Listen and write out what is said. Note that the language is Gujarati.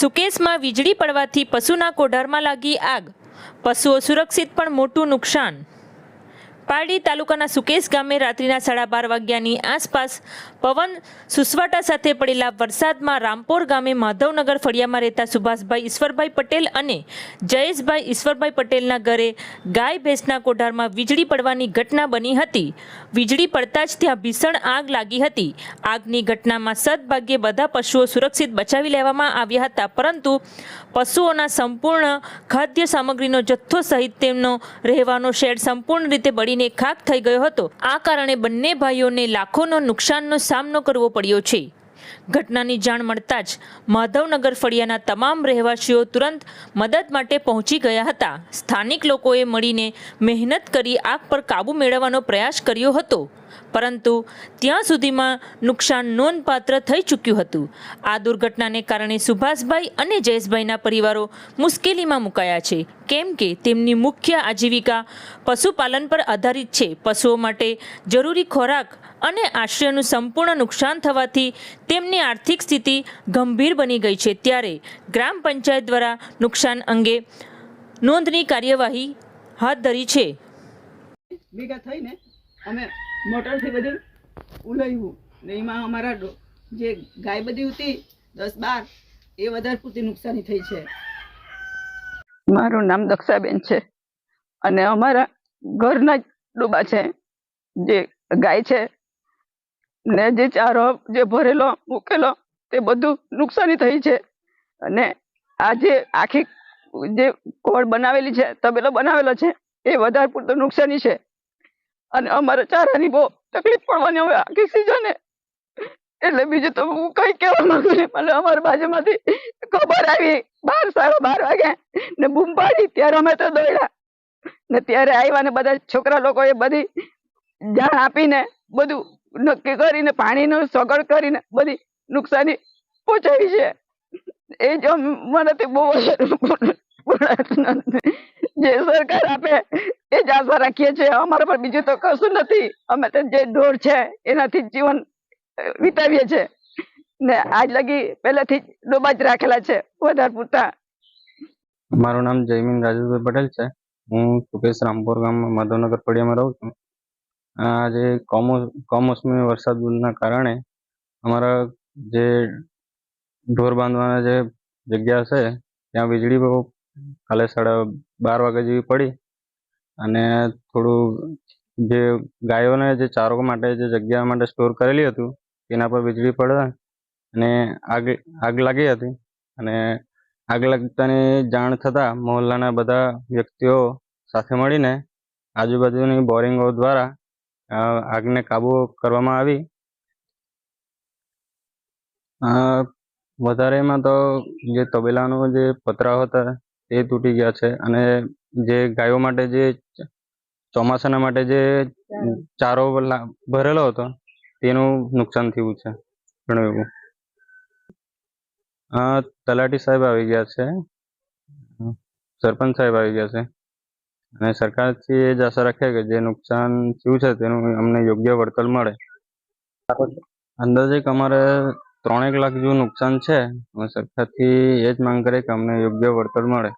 સુકેશમાં વીજળી પડવાથી પશુના કોઢારમાં લાગી આગ. પશુઓ સુરક્ષિત પણ મોટું નુકસાન. પારડી તાલુકાના સુકેશ ગામે રાત્રિના સાડા બાર વાગ્યાની આસપાસ પવન સુસવાટા સાથે પડેલા વરસાદમાં રામપોર ગામે માધવનગર ફળિયામાં રહેતા સુભાષભાઈ ઈશ્વરભાઈ પટેલ અને જયેશભાઈ ઈશ્વરભાઈ પટેલના ઘરે ગાય ભેંસના કોઢારમાં વીજળી પડવાની ઘટના બની હતી. વીજળી પડતા જ ત્યાં ભીષણ આગ લાગી હતી. આગની ઘટનામાં સદભાગ્યે બધા પશુઓ સુરક્ષિત બચાવી લેવામાં આવ્યા હતા, પરંતુ પશુઓના સંપૂર્ણ ખાદ્ય સામગ્રીનો જથ્થો સહિત તેમનો રહેવાનો શેડ સંપૂર્ણ રીતે બળીને ખાક થઈ ગયો હતો. આ કારણે બંને ભાઈઓને લાખોનો નુકસાનનો સામનો કરવો પડ્યો છે. ઘટનાની જાણ મળતા જ માધવનગર ફળિયાના તમામ રહેવાસીઓ તુરંત મદદ માટે પહોંચી ગયા હતા. સ્થાનિક લોકોએ મળીને મહેનત કરી આગ પર કાબૂ મેળવવાનો પ્રયાસ કર્યો હતો. પરંતુ ત્યાં સુધીમાં નુકસાન નોંધપાત્ર થઈ ચૂક્યું હતું. આ દુર્ઘટનાને કારણે સુભાષભાઈ અને જયેશભાઈના પરિવારો મુશ્કેલીમાં મુકાયા છે. કેમ કે તેમની મુખ્ય આજીવિકા પશુપાલન પર આધારિત છે. પશુઓ માટે જરૂરી ખોરાક અને આશ્રયનું સંપૂર્ણ નુકસાન થવાથી તેમની આર્થિક સ્થિતિ ગંભીર બની ગઈ છે. ત્યારે ગ્રામ પંચાયત દ્વારા નુકસાન અંગે નોંધની કાર્યવાહી હાથ ધરી છે. ભેગા થઈને અમે મોટરથી બધું ઉલાવ્યું ને એમાં અમારા જે ગાય બધી હતી દસ બાર, એ વધારે પૂરતી નુકસાની થઈ છે. મારું નામ દક્ષાબેન છે. અને અમારા ઘરના જ ડોબા છે. જે ગાય છે. ને જે ચારો, જે ભરેલો, મૂકેલો, તે બધું નુકસાની થઈ છે. અને આ જે આખી જે કોળ બનાવેલી છે, તબેલો બનાવેલો છે, એ વધારે પૂરતું નુકસાની છે. અને અમારે ચારાની બહુ તકલીફ પડવાની હવે આખી સિઝને એટલે બીજું તો હું કઈ કહેવા માંગુ નહીં. મને અમારા બાજુમાંથી ખબર આવી બાર સાડા બાર વાગે ને બૂમ પાડી ત્યારે અમે તો દોડ્યા ને ત્યારે આવ્યા ને બધા છોકરા લોકોએ બધી જાણ આપીને બધું નક્કી કરીને પાણીનો સગવડ કરીને બધી નુકસાની પહોંચાડી છે. એ જો મને બહુ જે સરકાર આપે એ જ રાખીએ છીએ. અમારા પર બીજું તો કશું નથી. અમે તો જે ઢોર છે, એનાથી જીવન વિતાવીએ છીએ. ને આજ લગી પહેલેથી ડોબા જ રાખેલા છે. વધારે પૂરતા. મારું નામ જયમીન રાજુભાઈ પટેલ છે. હું સુકેશ રામપુર ગામમાં માધવનગર ફળિયામાં રહું છું. આજે કમો, કમોસમી વરસાદના કારણે અમારા જે ઢોર બાંધવાના જે જગ્યા છે, ત્યાં વીજળી બહુ કાલે સાડા બાર વાગ્યા જેવી પડી. અને થોડું જે ગાયોને જે ચારો માટે જે જગ્યા માટે સ્ટોર કરેલી હતું, તેના પર વીજળી પડવા અને આગ આગ લાગી હતી. અને આગ લાગતાની જાણ થતાં મહોલ્લાના બધા વ્યક્તિઓ સાથે મળીને આજુબાજુની બોરિંગો દ્વારા આગને કાબુ કરવામાં આવી. વધારેમાં તો જે તબેલાનો જે પતરાઓ હતા, તે તૂટી ગયા છે અને જે ગાયો માટે જે ચોમાસાના માટે જે ચારો. ભરેલો હતો તેનું નુકસાન થયું છે ઘણું એવું. હા તલાટી સાહેબ આવી ગયા છે. સરપંચ સાહેબ આવી ગયા છે. અને સરકારથી એ જ આશા રાખે કે જે નુકસાન થયું છે તેનું અમને યોગ્ય વળતર મળે. અંદાજે અમારે ત્રણેક લાખ જેવું નુકસાન છે અમે સરકારથી એ જ માંગ કરીએ કે અમને યોગ્ય વળતર મળે.